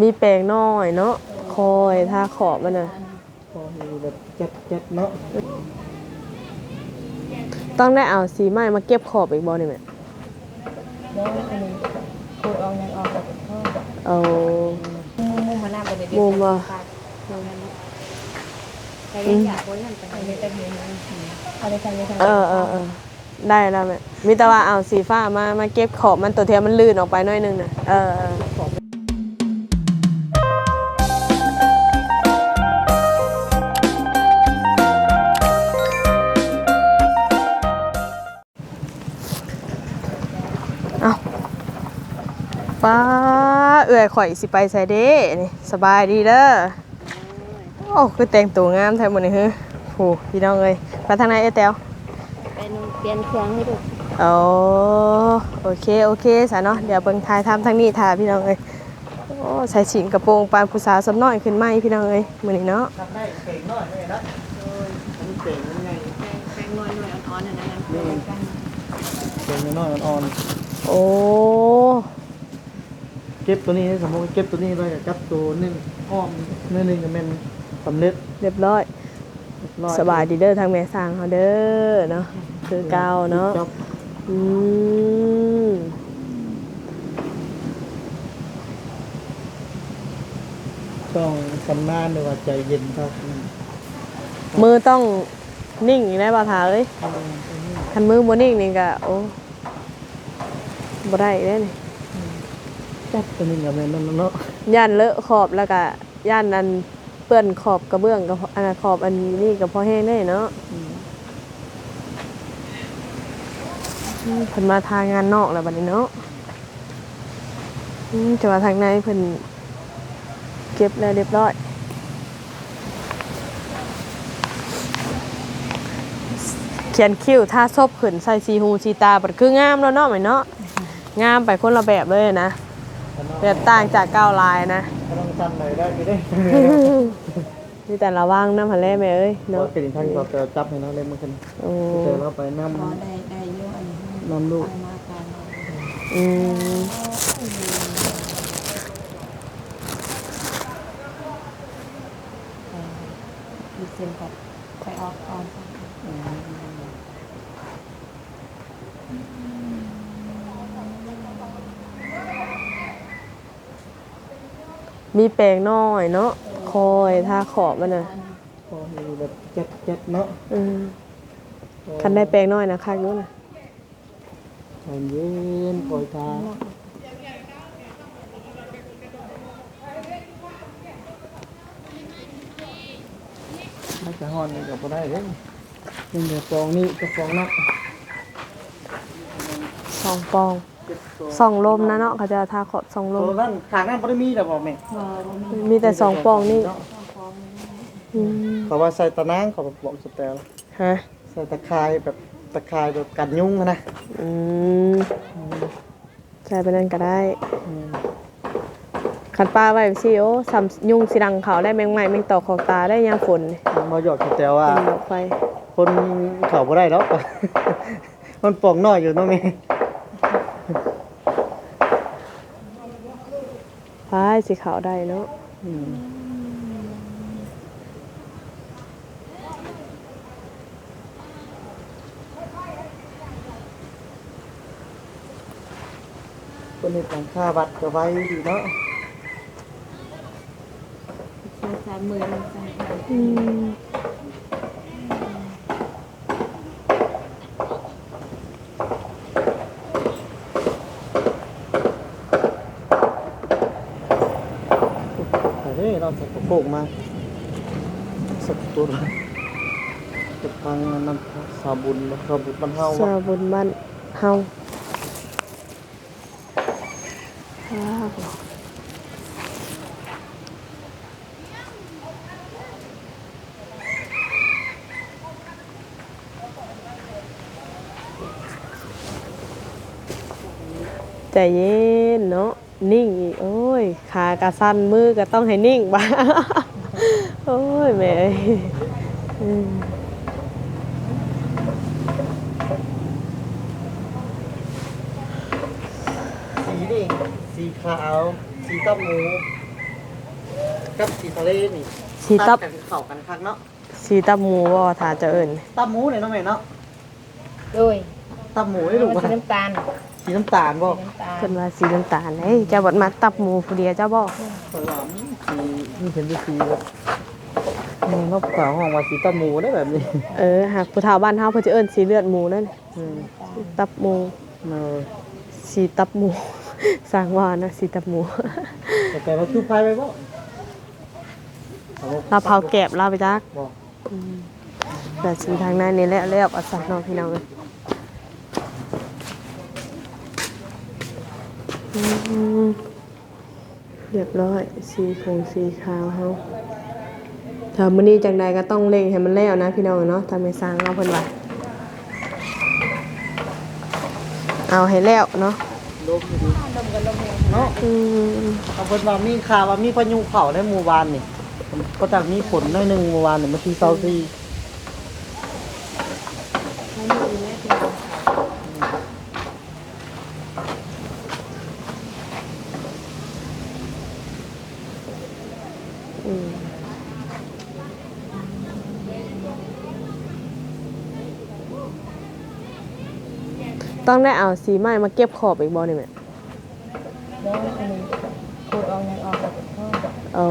มีแปลงน้อยเนาะคอยทาขอบมันน่ะพอมีแบบเจ็ดเจ็ดเนาะต้องได้เอาสีไม้มาเก็บขอบอีกบ่นี่แม่แล้วอันนี้พูดออกยังออกกับพ่อเอามุมมุมมาหน้าไปเลยมุมว่ะใครยังอยากโวยนั่นไปเลยแต่เห็นเอาไปทำยังไงเออเออเออได้แล้วแม่มีแต่ว่าเอาสีฟ้ามามาเก็บขอบมันตัวเทียมมันลื่นออกไปหน่อยนึงน่ะเออ ป้าเอื่อยข่อยสิไปใส่เด้นี่สบายดีเด้อโอ้คือแต่งตัวงามแท้หมดนี่เฮ้ยโหพี่น้องเอ้ยไปทางไหนเอ้ยแต้วเป็นเปลี่ยนเครื่องให้ดูโอ้โอเคโอเคสาเนาะเดี๋ยวเบิ่งทายทำทางนี้ทาพี่น้องเอ้ยโอ้ใส่ฉินกระโปรงปานผู้สาวสำน้อยขึ้นไหมพี่น้องเอ้ยมื้อนี้เนาะทำได้เก่งน้อยเลยนะมันเก่งยังไงแป้งนวลนวลอ่อนๆนั่นนั่นเป็นกันเก่งน้อยอ่อนโอ้ๆ เก็บตัวนี้สมมติเก็บตัวนี้ไว้กับจับตัวหนึ่งอ้อมเนื้อหนึ่งก็เป็นสำเร็จเรียบร้อย เรียร้อสบายดีเด้อทางแม่สร้างเฮาเด้อเนาะคือเก่าเนาะจับอืมต้องสำนานหรือว่าใจเย็นครับมือต้องนิ่งอีกได้บ่ทาเอ้ยคันมือบ่นิ่งนี่ก็โอ้บ่ได้เด้นี่ จับตัวนี้ก็เป็นนั่นเนาะย่านเลอะขอบแล้วก็ย่านอันเปื้อนขอบกระเบื้องกับอันขอบอันนี้กับพอแห้งได้เนาะเพิ่นมาทางานนอกแล้วบัดนี้เนาะจะมาทางในเพิ่นเก็บแล้วเรียบร้อย เขียนคิ้วท่าซบขึ้นใส่สีหูสีตาบัดคืองามแล้วเนาะไหมเนาะงามไปคนละแบบเลยนะ แบบต่างจากก้าวลายนะก็ต้องจำหน่อยได้ไม่ได้นี่แต่ระวังน้ำหันแล่แม่เอ้ยเนาะเนาะเป็นทางเราจะจับให้เราเล่นมันกันโอ้เจอเราไปน้พอได้ได้เยอะอันนี้ำน้ำลูกมาการอืมดีเซนกับไปออกออน มีแปลงน้อยเนาะคอยท่าขอบมันน่ะพอมีแบบเจ็ดเจ็ดเนาะอืมคันได้แปลงน้อยนะคักอยู่นะใจเย็นปล่อยตาไม่จะห่อนนี่ก็พอได้เลยนี่เดี๋ยวฟองนี่กับฟองนักสองปอง สองลมนะเนาะเขาจะท่าขอบสองลโตมนั่นขางนั่นพอได้มีแต่บอกแม่พอมีมีแต่สองปองนี่อืมเขาว่าใส่ตะนางเขาบอกสเตลฮะใส่ตะไคร้แบบตะไคร้แบบกันยุงอะนะอืมใช่ไปนั่นก็ได้อืมขันปลาไว้สิโอ้ซ้ำยุงสิดังเขาได้แมงไหม้แมงตอกของตาได้ยามฝนนี่มาหยอดสเตลว่าเป็นดอกไฟคนเขาบ่ได้หรอกมันปองน้อยอยู่เนาะแม่ายสิขาวได้เนาะอืมคนนี้ต่างค่าบัตรก็ไว้ดีเนาะสามหมื่นสาม อืม แต่ นี่เราใส่กระโปรงมา สักตัวจะพังน้ำสาบุญสาบุญบรรเทาสาบุญบ้านเฮาใจเย็นเนาะ นิ่งอีกโอ้ยขากระสั้นมือก็ต้องให้นิ่งบ้าโอ้ยแม่เอ้ยอืมสีนี่สีขาว สีต้มหมูกับสีทะเลนี่สีตับกันเข้ากันคักเนาะสีตับหมูบ่ถ้าจะเอิ้นตับหมูเนี่ยเนาะแม่เนาะโดยตับหมูให้ลูกมันว่าสีน้ำตาล สีน้ำตาลบ่สีน้ำตาลเพิ่นว่าสีน้ำตาลเฮ้ยเจ้าบ่มาตับหมูผู้เดียวเจ้าบ่เปิดว่าสีนี่เห็นเป็นสีแบบนี่นกขาวห้องว่าสีตับหมูได้แบบนี้เออหากผู้เฒ่าบ้านเฮาเพิ่นจะเอิ้นสีเลือดหมูนั่นอืมตับหมูเนอสีตับหมู สร้างว่านะสีตับหมูแต่แต่ว่าคือพายไปบ่ลาเผาแกบลาไปจักบ่แต่สีทางในนี่แหละแล้วเอาสักเนาะพี่น้องเอ้ย เรียบร้อยสีผงสีขาวเฮาถ้ามื้อนี้จังใดก็ต้องเร่งให้มันแล้วนะพี่น้องเนาะถ้าไม่สร้างเอาเพิ่นว่าเอาให้แล้วเนาะเนาะอือเอาเพิ่นว่ามีข่าวว่ามีพายุเข่าในหมู่บ้านนี่ก็จากมีฝนหน่อยนึงเมื่อวานเนี่ยเมื่อที่24 ต้องได้เอาสีไม้มาเก็บขอบอีกบ่นี่แม่แล้วอันนี้ขูดออกยังออกกับพ่อเอา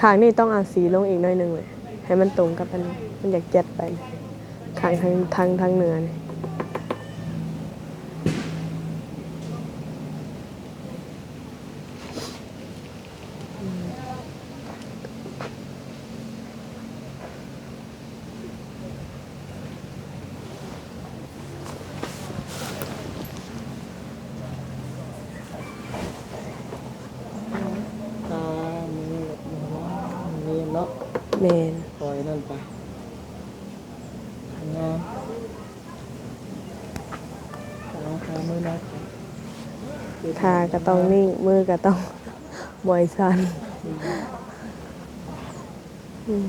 ขางนี่ต้องเอาสีลงอีกหน่อยหนึงเลยให้มันตรงกับอันนี้มันอยากเจ็ดไปขางทางทางทางเหนือนี่ตามือมือเนาะ แมนปล่อยนั่นไปทำงานตาตามือนะทาก็ต้องนิ่ง มือก็ต้องบอยสันอืม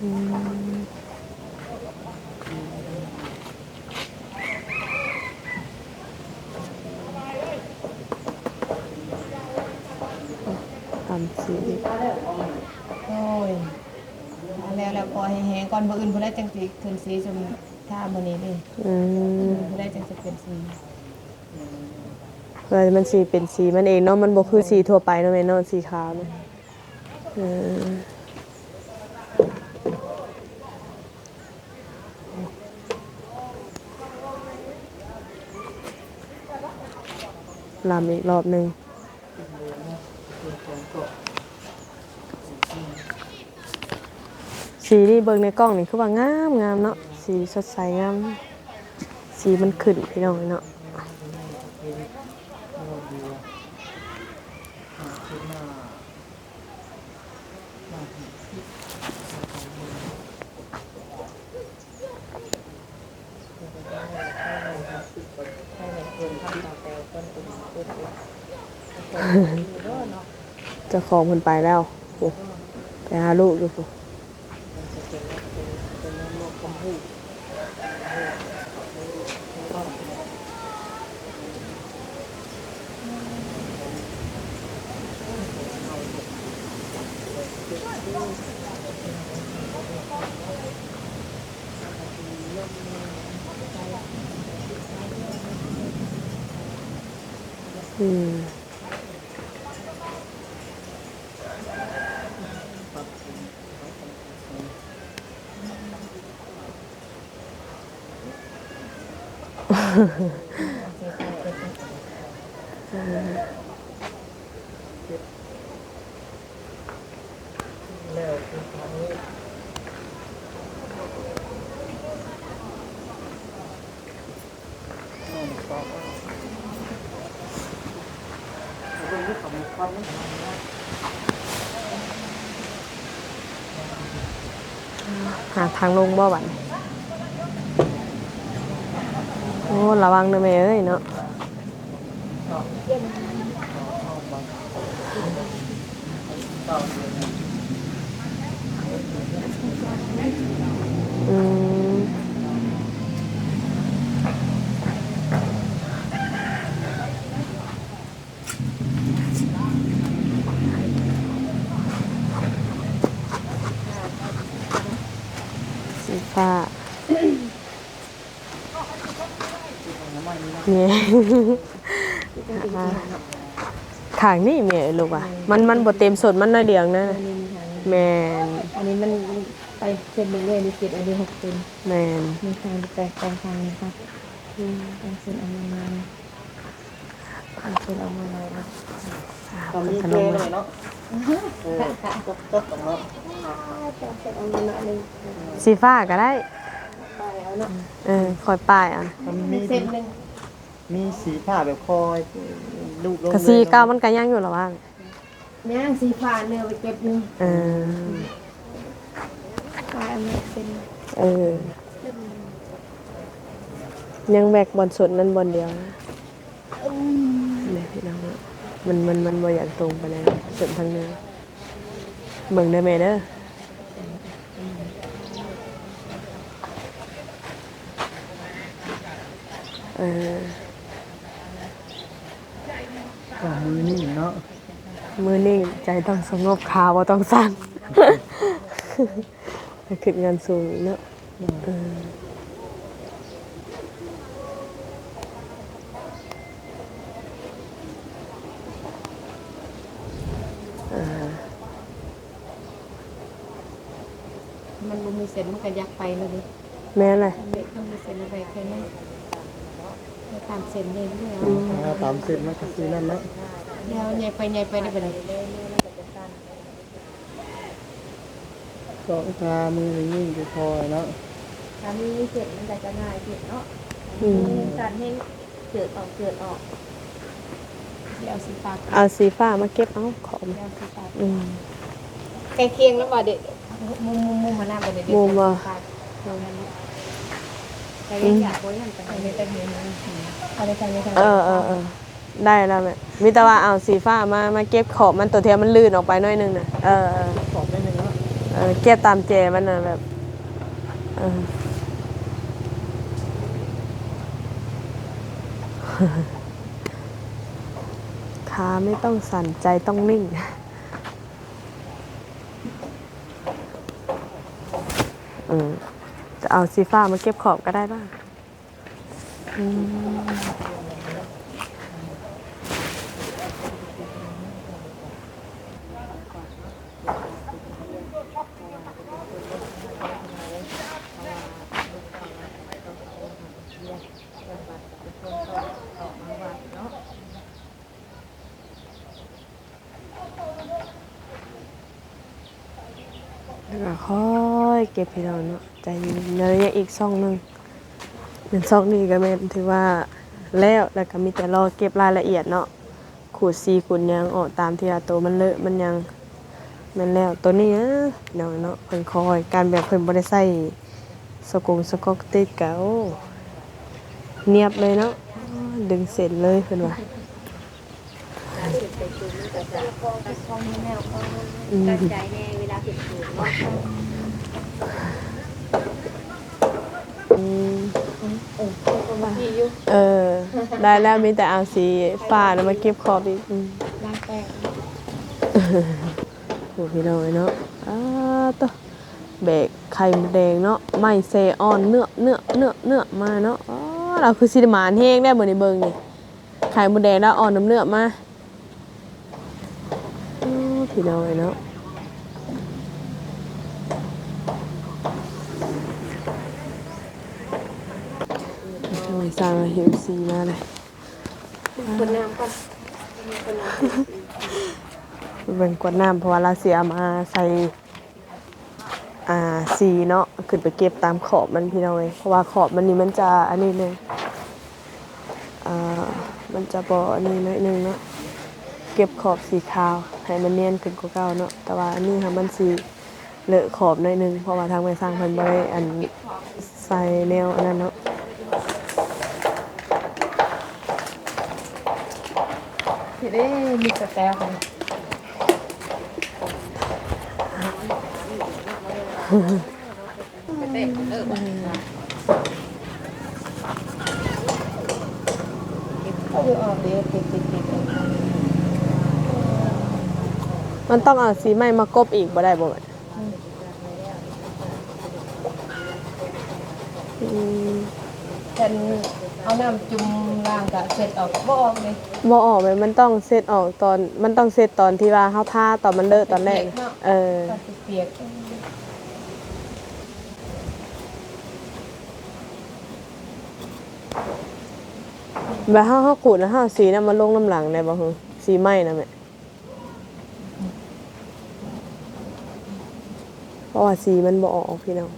อืมทำสี โอ้ยเอาแล้วแล้วพ อให้แห้งก่อนบ่อื่นบ่ได้จังสิขึ้นสีจนท่ามื้อนี้นี่อืมบ่ได้จังสิเป็นสีเพื่อมันสีเป็นสีมันเองเนาะมันบ่คือสีทั่วไปเนาะแม่เนาะสีขาวเนาะอืมลำอีกรอบหนึ่ง สีนี่เบิ่งในกล้องนี่คือว่างามงามเนาะสีสดใสงาม สีมันขึ้นพี่น้องเนาะจะของมันไปแล้วไปหาลูกอยู่ ปุ๊อืม แล้วคือทางนี้น้องตอบว่าเรื่องนี้เขามีความไม่ หาทางลงบ่หวันโอ้ ระวังเด้อแม่เอ้ยเนาะ ฟ้าเนี่ยขางนี่แม่ลูกอะ มันมันบ่เต็มสดมันน้อยเดียวนะอันนี้มีทางแม่นอันนี้มันไปเส้นหนึ่งเลยมีเจ็ดอันนี้หกเซนแม่นมีทางแตกตรงทางนี้ครับทางเส้นเอามามาทางเส้นเอามามานะตอนนี้เจเลยเนาะเออจับจับเนาะเส้นเอามามาเลย สีฟ้าก็ได้ไปเอาเนาะเออคอยป้ายเอะมันมีเส้นหนึ่งมีสีผ้าแบบคอยลูกลงกะสีเก้ามันก็ยังอยู่หรอวะย่างสีฟ้าเนื้อไปเก็บหนึงเออปลายเอามาเป็นเออยังแบกบอลสดนั่นบอลเดียวนะเนี่ยพี่น้องอะมันมันมันบ่อยากตรงไปเลยส่วนทางเนื้อเบิ่งได้ไหมเด้อ เออกับมือนี่เนาะมือนิ่งใจต้องสงบขาว่าต้องสั่นไปขึ้นงานสูงอีกเนาะเออเออมันบ่มีเส้นมันก็ยักไปเลยดิแม่อะไรเด็กต้องมีเส้นอะไรแค่นี้ไป ตามเส้นเลยเรื่อยเอาตามเส้นมันก็คือนั่นเนาะเดี๋ยวใหญ่ไปใหญ่ไปได้ไปเลยก็ทามือนิ่งๆจะคอยเนาะถ้ามีเส้นมันก็จะง่ายขึ้นเนาะอืมการให้เกิดออกเกิดออกเดี๋ยวสีฟ้าเอาสีฟ้ามาเก็บเอาขอมเดี๋ยวสีฟ้าอืมใกล้เคียงแล้วบ่เด็กมุมมุมมุมมาหน้าบ่เด็กมุมว่ะ แต่ยังอยากไว้ยังแต่ไม่ได้เห็นอได้ทางนี้ทางเออเออเออได้แล้วแม่มีแต่ว่าเอาสีฟ้ามามาเก็บขอบมันตัวเทียมมันลื่นออกไปหน่อยนึงน่ะเออเออขอบได้เลยเนาะเออเก็บตามเจมันน่ะแบบเออขาไม่ต้องสั่นใจต้องนิ่งอืม จะเอาสีฟ้ามาเก็บขอบก็ได้บ้างแล้วก็ค่อยเก็บให้เราเนาะ ใจเย็นๆแล้วยังอีกซองหนึ่งหนึ่งซองนี้ก็แม่นถือว่าแล้วแล้วก็มีแต่รอเก็บรายละเอียดเนาะขูดซีขูดยังออกตามที่ละตัวมันเลอะมันยังมันแล้วตัวนี้นะเนาะเนาะเพิ่นคอยการแบบเพิ่นบ่ได้ใส่สกงสก๊อกติดกะโอ้เนียบเลยเนาะดึงเสร็จเลยเพิ่นว่าอืม ใจแน่เวลาเก็บถูก อืม พี่อยู่เออ ได้แล้วมีแต่เอาสีฟ้าแล้วมาเก็บขอบอีกอืมล้างแป้งโอ้พี่น้อยเนาะอ้าตัวเบรกไข่มดแดงเนาะไม่เซออนเนื้อเนื้อเนื้อเนื้อมาเนาะอ๋อเราคือสิได้หมานแห้งได้บ่ในเบิ่งนี่ไข่มดแดงแล้วอ่อนน้ำเนื้อมาโอ้พี่น้อยเนาะ ทำไมสร้างเฮลซีมาเลยคนน้ำก่อนเป็นกวดน้ำเพราะว่าเราเสียมาใส่อ่าสีเนาะขึ้นไปเก็บตามขอบมันพี่น้อยเพราะว่าขอบมันนี่มันจะอันนี้เลยอ่ามันจะบออันนี้หน้อยนึงเนาะเก็บขอบสีขาวให้มันเนียนขึ้นกว่าเก่าเนาะแต่ว่าอันนี้ค่ะมันสีเลอะขอบหน้อยนึงเพราะว่าทางไปสร้างเพิ่นบ่ได้อันใส่แนวอันนั้นเนาะ เห็นได้มีสแตลค่ะเต้นเลิกเอาออกเดี๋ยวติดติดติดมันต้องเอาสีใหม่มากบอีกบ่ได้บ่บัดอืมแทน เอาน้ำจุ่มล้างก็เสร็จออกบ่ออกเลยบ่ออกไปมันต้องเซตออกตอน มันต้องเซตตอนที่ว่าเฮาท่าตอนมันเลอะตอนแรก เออก็เปียกแบบเฮาเฮาขูดแล้วเฮาเอาสีนั้นมาลงน้ำหลังได้บ่ฮึสีไหม้นะแม่เพราะว่าสีมันบ่ออกพี่น้อง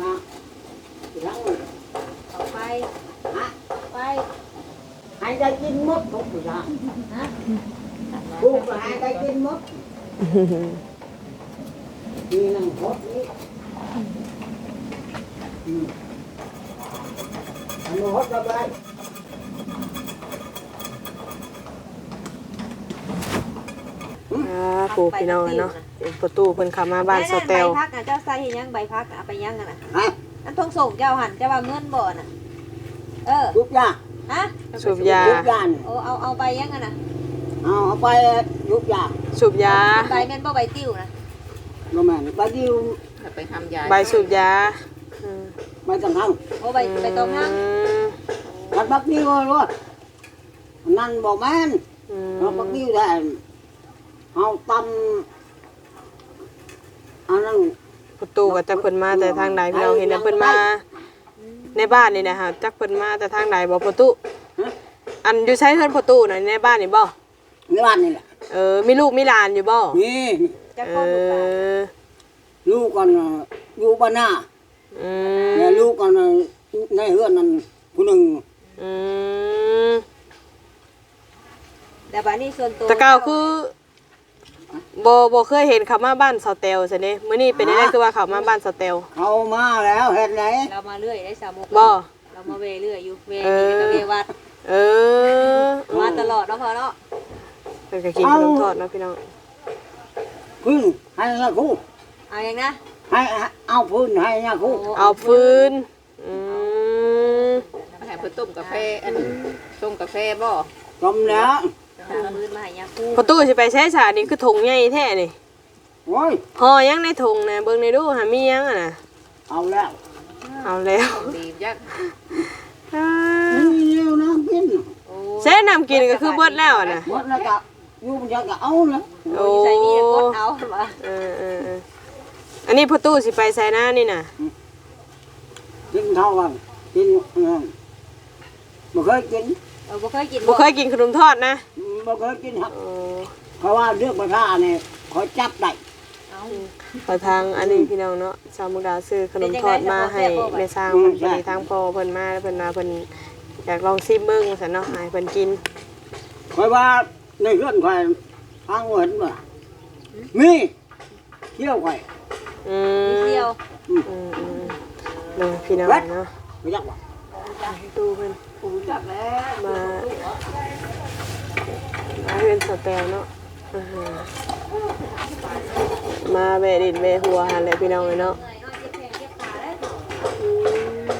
มาทั้ง เอาไป ฮะ ไป ให้ ได้กินหมดทุกอย่างฮะลูกก็ให้ได้กินหมดมีนั่งหดนี่อืมอันนี้หดกับอะไรอ่าปูพี่น้องเนาะประตูเพิ่นเข้ามาบ้านสเตลใบพักอะเจ้าใส่เห็นยังใบพักเอาไปยังกันน่ะฮะอันทงส่งเจ้าหันเจ้าว่าเงินบ่น่ะเออทุกอย่างฮะ สูบยาทุกอย่างโอ้เอาเอาไปยังกันน่ะเอาเอาไปทุกอย่างสูบยา ใบแม่นบ่ใบติ้วนะก็แม่นไปดิวไปทำยาใบสูบยาอืมไม่ต้องทโอ้ใบใบตองห้างำกันบักดิวรถนั่นบอกแม่นอืมเราบักดิวได้เอาตำอันนั้นประตูก็แต่เพิ่นมาแต่ทางใดพี่น้องเห็นแต่เพิ่นมา ในบ้านนี่นะฮะจักเพิ่นมาแต่ทางใดบ่ประตูฮะ อันอยู่ใช้เพิ่นประตูน่ะในบ้านนี่บ่ในบ้านนี่แหละเออมีลูกมีหลานอยู่บ่นี่จะเอก้อนลูกหลานอลูกกันน่ะอยู่บ้านหน้าอืมแต่ลูกกันน่ะในเฮือนนั้นผู้หนึ่งอืมแต่บัดนี้ส่วนตัวแต่เก่าคือบ่บ่เคยเห็นเขามาบ้านเสาเตลซะเด้มื้อนี้เป็นได้คือว่าเขามาบ้านเสาเตลเขามาแล้วเห็นไหนเรามาเรื่อยได้สามโมงบ่ เรามาเวเรื่อยอยู่เวเออนี่ก็เววัด เออมาตลอดเนาะพอเนาะเพิ่นก็กินขนมทอดเนาะพี่น้องพื้นให้ยาคูเอาอย่างนะให้เอาพื้นให้ยาคูเอาฟืนอืมให้เพิ่นต้มกาแฟอันต้มกาแฟบ่จมแล้วหาปืนมาให้ยาคูประตูสิไปใช้ฉานี่คือถุงใหญ่แท้นี่โอ้ยห่อยังในถุงนะเบิ่งในดูหามียังอะนะเอาแล้ว เอาแล้วดียัก ษ์อ่านี่เร็วนะกินโอ้ใช้น้ำกินก็คือเบิดแล้วอะนะหมดแล้วก็อยู่มันจะก็เอาแล้วโอ้ยใส่นี่กดเอามาเออเออเอออันนี้ประตูสิไปใส่หน้านี่น่ะกินเท่ากันกินเออบ่เคยกินเออบ่เคยกินบ่เคยกินขนมทอดนะบ่เคยกินครับโอ้เพราะว่าเรื่องประท่าเนี่ยเขาจับได้เอาขอทางอันนี้พี่น้องเนาะชาวมุกดาซื้อขนมทอดมาให้แม่สร้างเพิ่นพอดีทางพ่อเพิ่นมาแล้วเพิ่นมาเพิ่น อยากลองซิมเบิ่งซั่นเนาะให้เพิ่นกินคอยว่าในเรื่องคอยทางเห็นว่ามีเที่ยวคอยอืมีมเดียวอืมอืมเนาะพี่น้องเนาะไม่ยักว่าดูเพิ่นปูจับแล้วมามาเรียนสแตลเนาะอ่าฮะมาแวะดินแวะหัวหันแหละพี่น้องเลยเนาะเมื่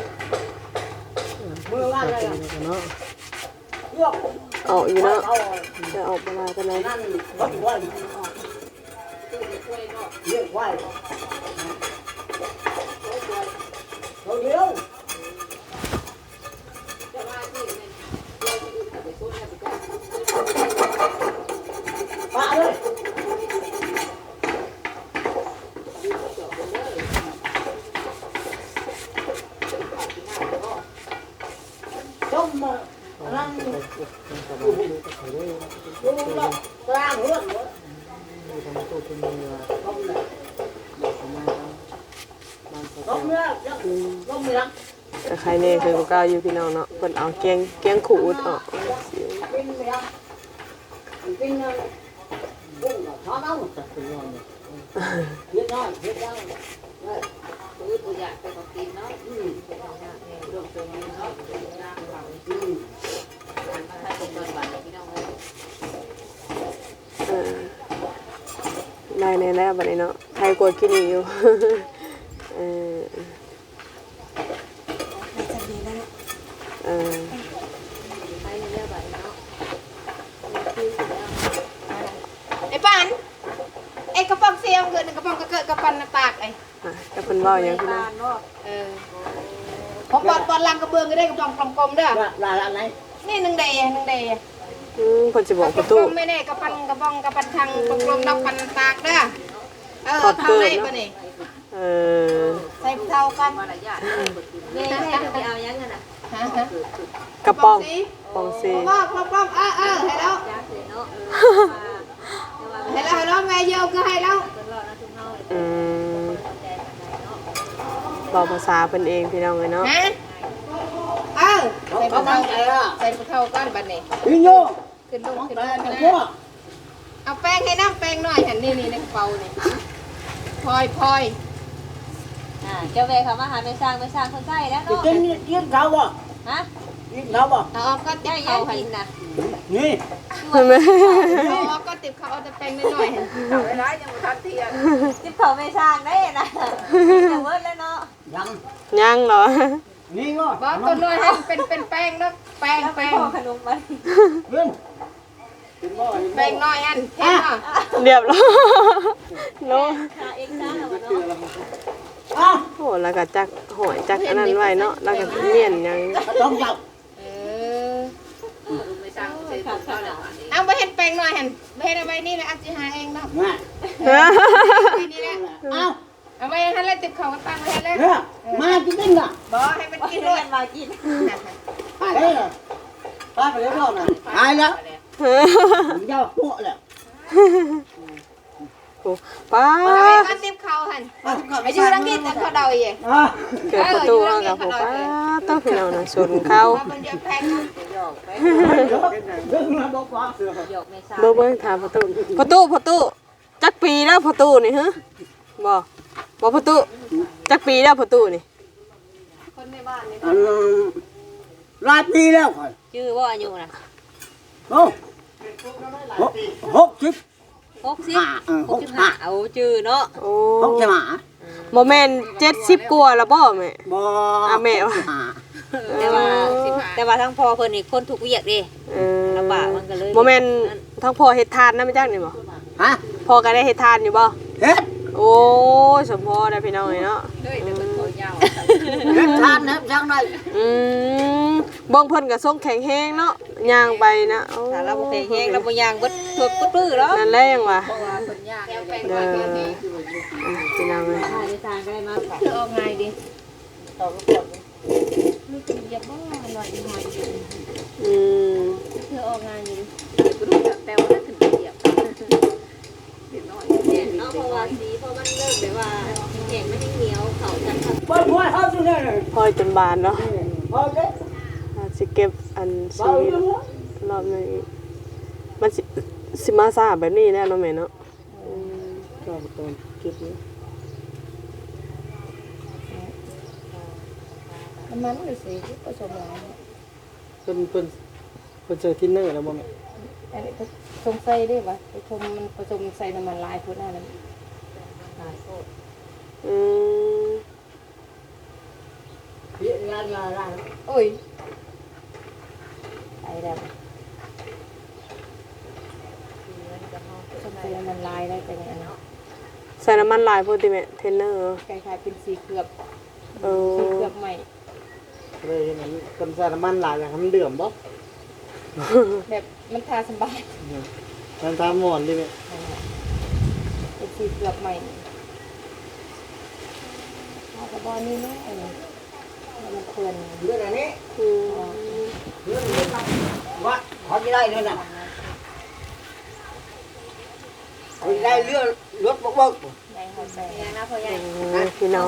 อวานเลยเนาะเที่ยวออกอยู่เนาะจะออกมากันไหนนั่นวัดไว้เรียกไว้เอาเดียวปะเลยต้มมานั่งดูแล้วกลางเรื่องเลยต้มแล้วต้มแล้ว แต่ใค รเนี่ยคือกูก้าวอยู่พี่น้องเนาะเพิ่นเอาเกงเกงขูดออกเป็นแล้วเป็นบุ้งท้อน้องเฮ็ดน้อยเฮ็ดน้อ ไเอ้อ้ปันไอ้กระป๋องเซียมเกิดกระป๋องกระเกิดกระปันหน้าตากไอ้อะก็เปันบ่อย่างที่ยนเออผมปอดปอดลังกระเบื้องก็ได้กระป๋องกลมๆเด้อ ว่าลาอะไรนี่หนึ่งเดย์หนึ่งเดย์อืมคนจะบอกประตู ลมไม่ได้กระปันกระป๋องกระปันทางกลมๆดอกปันหน้าตากเด้อ เออทำาไรปะนี่เออ ใส่เท่ากันนี่ให้ไปเอายังไงนะ กระป๋องสีปองซีกลมๆกลมๆเออเออให้แล้วจักเลยเนาะแต่ว่าให้แล้วให้แล้วแม่เยอะก็ให้แล้วเพิ่นเว้านะทุกเฮาอืมแต่ปานใดเนาะบอกภาษาเพิ่นเองพี่น้องเลยเนาะฮะเออใส่เขาเท่าตั้งใจอะใส่เท่ากันบัดนี้พี่โยขึ้นลงขึ้นแต่ลงแต่นะพวกเอาแป้งให้น้ำแป้งหน่อยหันนี่นี่ในกระเป๋านี่พลอยพลอย อ่าเจ้าเวเขามาหาแม่สร้างแม่สร้างคนใส่แล้วจะเนาะกินกินเขาบ่ฮะกินเขาบ่เอาออกก็ติเจ้าบยัเขางหันกินน่ะนี่แม่เอาออกก็ติบเขาเอาแต่แป้งน้อยๆหันเอาเวลายังบ่ทันเที่ยงจิบเขาแม่สร้างได้นะแต่เบิดแล้วเนาะยังยังเหรอนี่ก็บอกตัวน้อยให้เป็นเป็นแป้งแล้วแป้งแล้วไปแป้งขอขนมมาเรื่องกินบ่แป้งน้อยอันเห็นป่ะเรียบร้อยโน้หาเองซะแล้วเนาะ อ้าวโหแล้วก็จักหอยจักอันนั้นไว้เนาะแล้วก็เมียนหยังต้องจับเออไม่สร้างเสร็จของเขาแล้วอันนี้เอาไปเห็นแป้งน้อยหันไปเห็นเอาไว้นี่แหละอาจิหาเองเนาะมาไว้นี่แหละอ้าวเอาไว้ให้แล้วติบเขาก็ตั้งไว้ให้แล้วเนี่ยมากินกันน่ะบอกให้มันกิกินนด้ด้ววยยมากินไปเลยป้าไปเรียบร้อยนะตายแล้วผมจะพวกแล้ว โอ้ป้าเอาไว้ก็ติบเขาหันไอ้ยูรังกินแต่เขาเดาอีกอะเกิดประตูเอากับผมป้าต้องพี่น้องนะชนเขาว่ามันจะแพงเนาะหยอกไปเรื่องระบบความเสื่อมหยอกแม่สร้างเบิ่งเบิ่งถามประตูประตูประตูจักปีแล้วประตูนี่ฮะบ่บ่ประตูจักปีแล้วประตูนี่คนในบ้านนี่อันหลายปีแล้วค่อยชื่อว่าอายุน่ะโอ้หก หกสิบ60ห้าเออหกสิบห้า65เอาชื่อเนาะโอ้หกสิบห้าบ่แม่น70กว่าแล้วบ่แม่ บ่อะแม่วะ หกสิบห้าแต่ว่าแต่ว่าทั้งพ่อเพิ่นนี่คนทุกเวียกเด้เออลำบากมันก็เลยบ่แม่นทั้งพ่อเฮ็ดทานนำจักนี่บ่ฮะพ่อก็ได้เฮ็ดทานอยู่บ่เฮ็ดโอ้ยสมพอได้พี่น้องเอ้ยเนาะ เฮ้ยแต่มันตัวยาว เฮ็ดทานเฮ็ดจังได อืม เบิ่งเพิ่นก็ทรงแข็งแรงเนาะย่างไปนะโอ้ถ้าเราบ่เคยแห้งเราบ่ย่างเบิดทั่วปื้อๆเนาะนั่นแหละยังว่าเพราะว่าคนยากแกแปลงไว้เพื่อนนี่อะพี่น้องเอ้ยอ่าได้ทานก็ได้มาเธอเอาไงดิต่อลูกคนลูกกินเยอะมากหน่อยดีหน่อยดีอืมเธอเอาไงดิกูรู้จักแต่ว่าขึ้นไปเหยียบเด็กน้อยเนี่ยเนาะเพราะว่าสีเพราะมันเริ่มแบบว่าแข็งมันยังเหนียวเขาจังครับบ่หัวเฮาอยู่นี่พอยจนบานเนาะพอเด้อาจ สิเก็บอันบ่ชีวิตอยู่รอบนี้มันสิสิมาซ่าแบบนี้แน่เนาะแม่เนาะอืมก็ตอนคิดนี่น้ำมันหรือสีผสมอะไรเพิ่นเพิ่นเพิ่นเจอทินเนอร์แล้วบ่แม่อันนี้ผสมใส่ได้ปะผสมมันผสมใส่น้ำมันลายพุ่นนั่นอืมเฮ็ดงานงานงานโอ้ย ไปแล้วผสมใส่น้ำมันลายได้แต่เนี่ยเนาะใส่น้ำมันลายพูดติแม่เทรนเนอร์คล้ายๆเป็นสีเกือบเอสีอเกือบใหม่ เลยเห็นมันเพิ่นใส่น้ำมันหลายอย่างให้มันเดือมบ่แบบมันทาสบายมันตามหมอนดิแม่เป็นสีเกือบใหม่ทากระบอกนี่เนาะ ไอ้นี่แล้วมันเพลินเรื่องอันนี้อืมเรื่องนี้ว่าเขาจะได้ด้วยน่ะเขาจะได้เรื่องรถบ่เบิ่งในหัวใจเนี่ยนะพ่อใหญ่เออพี่น้อ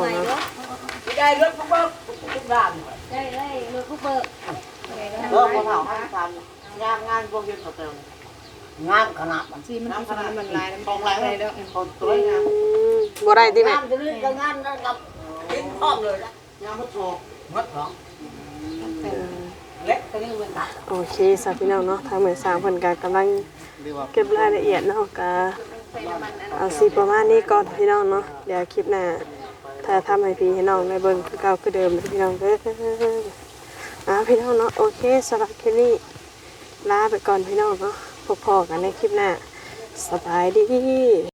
งเนาะจะได้รถบ่เบิ่งทุกด้านได้เลยรถผู้เบิกเออบ่เฒ่าให้ทำงานงานพวกนี้เขาเติมงานขนาดมันสีมันผสมน้ำมันลายน้ำตองลายอะไรแล้วคนสวยงามอืมบ่ได้ติแม่งานจะเรื่องจะงานนั่นกับทิ้งพร้อมเลยนะงานมัดโชว์มัดสองเล็กตัวนี้เป็นตัดโอเคสาพี่น้องเนาะทางเหมือนสร้างเพิ่นก็กำลังดีว่าเก็บรายละเอียดเนาะก็เอาสิประมาณนี้ก่อนพี่น้องเนาะเดี๋ยวคลิปหน้าถ้าทำให้พี่ให้น้องได้เบิ่งคือเก่าคือเดิมนะพี่น้องเด้ออ่าพี่น้องเนาะโอเคสำหรับคลิปนี้ลาไปก่อนพี่น้องเนาะพบๆกันในคลิปหน้าสบายดี